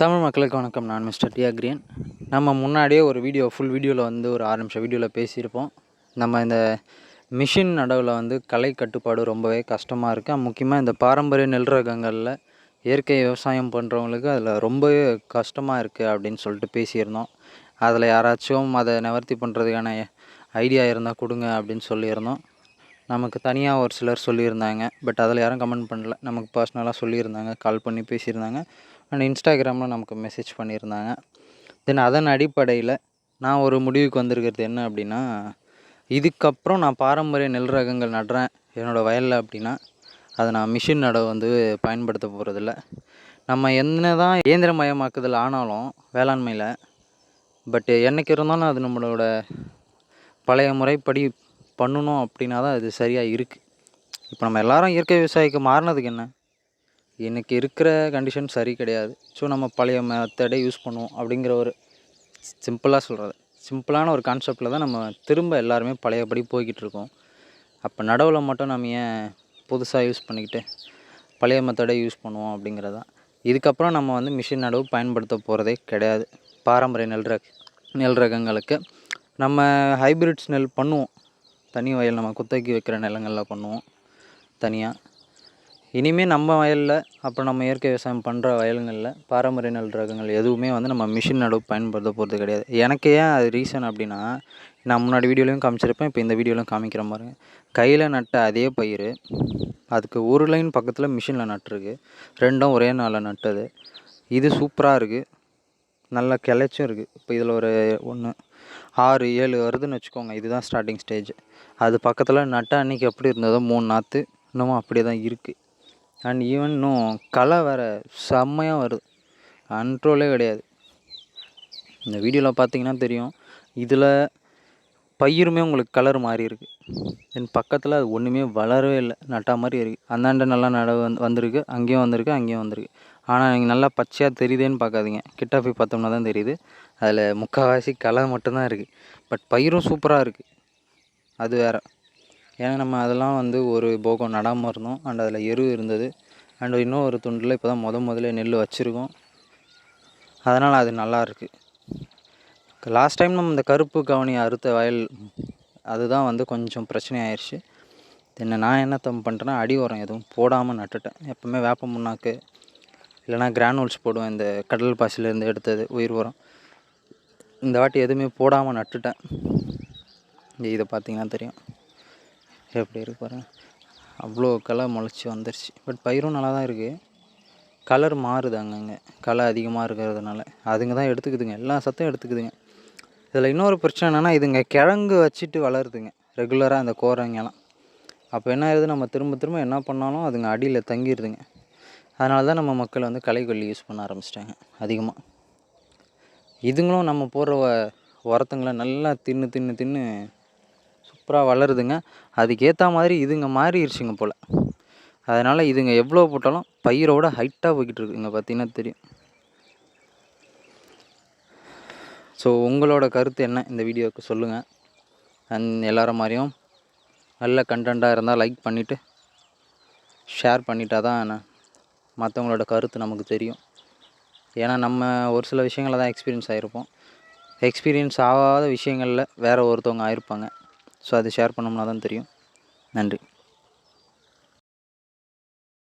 தமிழ் மக்களுக்கு வணக்கம். நான் மிஸ்டர் டியா அக்ரியன். நம்ம முன்னாடியே ஒரு வீடியோ ஃபுல் வீடியோவில் வந்து ஒரு ஆறு நிமிஷம் வீடியோவில் பேசியிருப்போம். நம்ம இந்த மிஷின் நடவில் வந்து கலை கட்டுப்பாடு ரொம்பவே கஷ்டமாக இருக்குது முக்கியமாக இந்த பாரம்பரிய நெல் ரகங்களில் இயற்கை விவசாயம் பண்ணுறவங்களுக்கு அதில் ரொம்பவே கஷ்டமாக இருக்குது அப்படின்னு சொல்லிட்டு பேசியிருந்தோம். அதில் யாராச்சும் அதை நிவர்த்தி பண்ணுறதுக்கான ஐடியா இருந்தால் கொடுங்க அப்படின்னு சொல்லியிருந்தோம். நமக்கு தனியாக ஒரு சிலர் சொல்லியிருந்தாங்க. பட் அதில் யாரும் கமெண்ட் பண்ணல. நமக்கு பர்சனலாக சொல்லியிருந்தாங்க. கால் பண்ணி பேசியிருந்தாங்க. அண்ட் இன்ஸ்டாகிராமில் நமக்கு மெசேஜ் பண்ணியிருந்தாங்க. தென் அதன் அடிப்படையில் நான் ஒரு முடிவுக்கு வந்திருக்கிறது என்ன அப்படின்னா இதுக்கப்புறம் நான் பாரம்பரிய நெல் ரகங்கள் நடுறேன் என்னோடய வயலில் அப்படின்னா அதை நான் மிஷின் நடவு வந்து பயன்படுத்த போகிறதில்ல நம்ம என்ன தான் இயந்திரமயமாக்குதல் ஆனாலும் வேளாண்மையில் பட் என்றைக்கு இருந்தாலும் அது நம்மளோட பழைய முறைப்படி பண்ணணும் அப்படின்னா தான் அது சரியாக இருக்குது இப்போ நம்ம எல்லோரும் இயற்கை விவசாயிக்கு மாறினதுக்கு என்ன? இன்றைக்கி இருக்கிற கண்டிஷன் சரி கிடையாது. ஸோ நம்ம பழைய மெத்தடே யூஸ் பண்ணுவோம் அப்படிங்கிற ஒரு சிம்பிளாக சொல்கிறது சிம்பிளான ஒரு கான்செப்டில் தான் நம்ம திரும்ப எல்லாருமே பழையபடி போய்கிட்டு இருக்கோம். அப்போ நடவில் மட்டும் நம்ம ஏன் புதுசாக யூஸ் பண்ணிக்கிட்டு பழைய மெத்தடே யூஸ் பண்ணுவோம் அப்படிங்கிறதான் இதுக்கப்புறம் நம்ம வந்து மிஷின் நடவு பயன்படுத்த போகிறதே கிடையாது. பாரம்பரிய நெல் ரக நெல் ரகங்களுக்கு. நம்ம ஹைப்ரிட்ஸ் நெல் பண்ணுவோம். தனி வயல் நம்ம குத்தகி வைக்கிற நிலங்களில் பண்ணுவோம். தனியாக இனிமேல் நம்ம வயலில் அப்புறம் நம்ம இயற்கை விவசாயம் பண்ணுற வயலுங்களில் பாரம்பரிய நெல் ரகங்கள் எதுவுமே வந்து நம்ம மிஷின் நடவு பயன்படுத்த போகிறது கிடையாது. எனக்கு ஏன் அது ரீசன் அப்படின்னா நான் முன்னாடி வீடியோலையும் காமிச்சிருப்பேன் இப்போ இந்த வீடியோலையும் காமிக்கிற மாதிரி கையில் நட்ட அதே பயிர் அதுக்கு ஒரு லைன் பக்கத்தில் மிஷினில் நட்டுருக்கு. ரெண்டும் ஒரே நாளில் நட்டது. இது சூப்பராக இருக்குது நல்லா கிளைச்சும் இருக்குது இப்போ இதில் ஒரு ஒன்று ஆறு ஏழு வருதுன்னு வச்சுக்கோங்க. இதுதான் ஸ்டார்டிங் ஸ்டேஜ் அது பக்கத்தில் நட்ட அன்றைக்கி எப்படி இருந்ததோ மூணு நாற்று இன்னமும் அப்படியே தான் இருக்குது அண்ட் ஈவன் இன்னும் கலை வேறு செம்மையாக வருது. கண்ட்ரோலே கிடையாது. இந்த வீடியோவில் பார்த்தீங்கன்னா தெரியும். இதில் பயிருமே உங்களுக்கு கலர் மாறி இருக்குது தென் பக்கத்தில் அது ஒன்றுமே வளரவே இல்லை. நட்டா மாதிரி இருக்குது அந்தாண்ட நல்லா நட வந்து வந்திருக்கு. அங்கேயும் வந்திருக்கு அங்கேயும் வந்திருக்கு. ஆனால் நீங்கள் நல்லா பச்சையாக தெரியுதேன்னு பார்க்காதீங்க கிட்ட போய் பார்த்தோம்னா தான் தெரியுது. அதில் முக்கால்வாசி கலை மட்டும்தான் இருக்குது பட் பயிரும் சூப்பராக இருக்குது அது வேறு. ஏன்னா நம்ம அதெல்லாம் வந்து ஒரு போகம் நடாமல் இருந்தோம். அண்ட் அதில் எரு இருந்தது. அண்ட் இன்னும் ஒரு துண்டில் இப்போ தான் முத முதல்ல நெல் வச்சுருக்கோம். அதனால் அது நல்லா இருக்குது லாஸ்ட் டைம் நம்ம இந்த கருப்பு கவனி அறுத்த வயல் அதுதான் வந்து கொஞ்சம் பிரச்சனை ஆயிடுச்சு என்ன நான் என்ன தம் பண்ணுறேன்னா அடி உரம் எதுவும் போடாமல் நட்டுட்டேன். எப்போவுமே வேப்ப முன்னாக்கு இல்லைனா கிரானூல்ஸ் போடுவேன். இந்த கடல் பாசிலேருந்து எடுத்தது உயிர் உரம். இந்த வாட்டி எதுவுமே போடாமல் நட்டுட்டேன். இதை பார்த்தீங்கன்னா தெரியும். எப்படி இருக்கு பாருங்கள் அவ்வளோ களை முளைச்சி வந்துருச்சு. பட் பயிரும் நல்லா தான் இருக்குது கலர் மாறுது அங்கங்கே களை அதிகமாக இருக்கிறதுனால. அதுங்க தான் எடுத்துக்குதுங்க. எல்லா சத்தும் எடுத்துக்குதுங்க. இதில் இன்னொரு பிரச்சனை என்னென்னா இதுங்க கிழங்கு வச்சுட்டு வளருதுங்க. ரெகுலராக அந்த கோரங்கெல்லாம் அப்போ என்ன ஆகுது நம்ம திரும்ப திரும்ப என்ன பண்ணாலும் அதுங்க அடியில் தங்கிடுதுங்க அதனால தான் நம்ம மக்கள் வந்து களைக்கொல்லி யூஸ் பண்ண ஆரம்பிச்சிட்டாங்க. அதிகமாக இதுங்களும் நம்ம போடுற உரத்துங்களை நல்லா தின்னு தின்னு தின்னு சூப்பராக வளருதுங்க. அதுக்கேற்ற மாதிரி இதுங்க மாறிடுச்சுங்க போல். அதனால் இதுங்க எவ்வளோ போட்டாலும் பயிரோட ஹைட்டாக போய்கிட்டு இருக்குங்க பார்த்தீங்கன்னா தெரியும். ஸோ உங்களோட கருத்து என்ன? இந்த வீடியோவுக்கு சொல்லுங்கள் அண்ட் எல்லார மாதிரியும் நல்ல கண்டென்ட்டாக இருந்தால் லைக் பண்ணிவிட்டு ஷேர் பண்ணிட்டா தான் மற்றவங்களோட கருத்து நமக்கு தெரியும். ஏன்னா நம்ம ஒரு சில விஷயங்களில் தான் எக்ஸ்பீரியன்ஸ் ஆகிருப்போம் எக்ஸ்பீரியன்ஸ் ஆகாத விஷயங்களில் வேறு ஒருத்தவங்க ஆயிருப்பாங்க. ஸோ அதை ஷேர் பண்ணோம்னா தான் தெரியும். நன்றி.